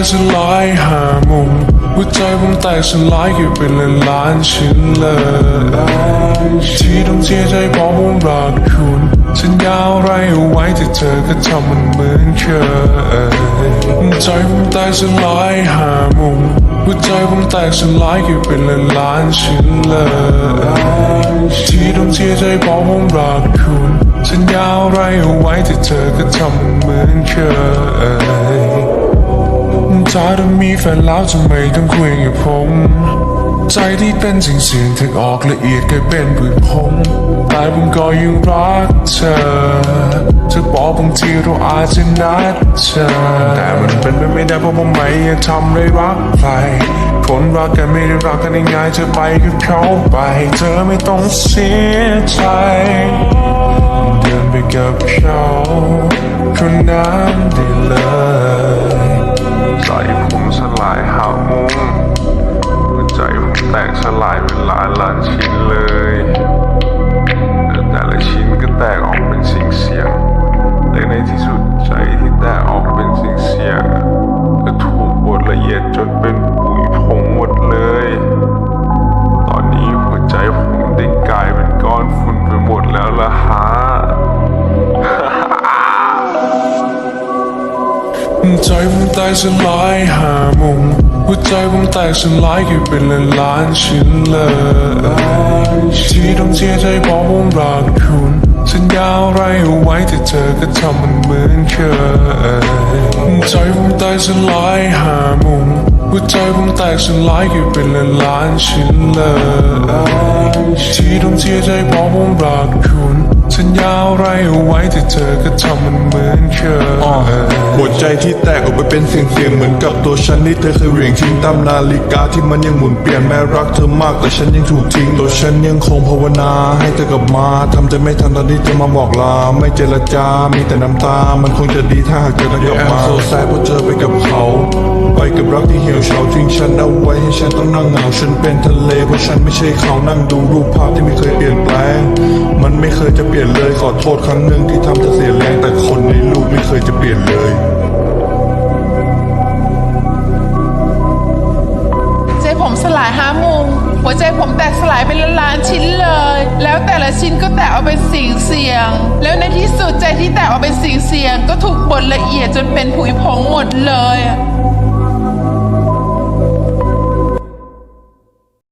แตกสลายหามุมหัวใจผมแตกสลายเก็บเป็นล้านล้านชิ้นเลยที่ต้องเสียใจเพราะผมรักคุณสัญญาอะไรเอาไว้แต่เธอก็ทำมันเหมือนเคยใจผมแตกสลายหามุมหัวใจผมแตกสลายเก็บเป็นล้านล้านชิ้นเลยที่ต้องเสียใจเพราะผมรักคุณสัญญาอะไรเอาไว้แต่เธอก็ทำมันเหมือนเคย ถ้าเธอมีแฟนแล้วทำไม่ต้องคุยกับผม ใจที่เป็นสิ่งเสียงถึงออกละเอียดกลายเป็นผืนผมแต่ผมก็ยังรักเธอเธอบอกบางทีเราอาจจะนัดเจอแต่มันเป็นไปไม่ได้เพราะผมไม่อยากทำเลยรักใครคนรักกันไม่ได้รักกันง่ายๆเธอไปกับเขาไป เธอไม่ต้องเสียใจเดินไปกับเขาคนนั้นได้เลย ละเอียดจนเป็นปุ๋ยผงหมดเลย ตอนนี้หัวใจผมได้กลายเป็นก้อนฝุ่นไปหมดแล้วล่ะฮะใจผมแตกสลายหามุมหัวใจผมแตกสลายก็บเป็นล้านล้านชิ้นเลยที่ต้องเสียใจเพราะผมรักคุณ สัญญาอะไรเอาไว้แต่เธอก็ทำมันเหมือนเคยใจผมแตกสลายหามุมหัวใจผมแตกสลายกี่เป็นล้านล้านชิ้นเลยที่ต้องเสียใจเพราะผมรักเธ สัญญาอะไรเอาไว้แต่เธอก็ทำมันเหมือนเคยหัวใจที่แตกออกไปเป็นเสียงเสียงๆเหมือนกับตัวฉันที่เธอเคยเหวี่ยงทิ้งตามนาฬิกาที่มันยังหมุนเปลี่ยนแม้รักเธอมากแต่ฉันยังถูกทิ้งตัวฉันยังคงภาวนาให้เธอกลับมาทำใจไม่ทันตอนที่เธอมาบอกลาไม่เจรจา มีแต่น้ำตา มันคงจะดีถ้าหากเธอได้กลับมาโซแซดเพราะเจอไปกับเขา ไปกับรักที่เหี่ยวเฉาทิ้งฉันเอาไว้ให้ฉันต้องนั่งเหงาฉันเป็นทะเลเพราะฉันไม่ใช่เขานั่งดูรูปภาพที่ไม่เคยเปลี่ยนแปลงมันไม่เคยจะเปลี่ยนเลยขอโทษครั้งหนึ่งที่ทำเธอเสียแรงแต่คนในรูปไม่เคยจะเปลี่ยนเลย ใจผมสลายห้ามุมหัวใจผมแตกสลายเป็นล้านๆชิ้นเลย แล้วแต่ละชิ้นก็แตกออกเป็นสิ่งเสียง แล้วในที่สุดใจที่แตกออกเป็นสิ่งเสียง ก็ถูกบดละเอียดจนเป็นผุยผงหมดเลยอะ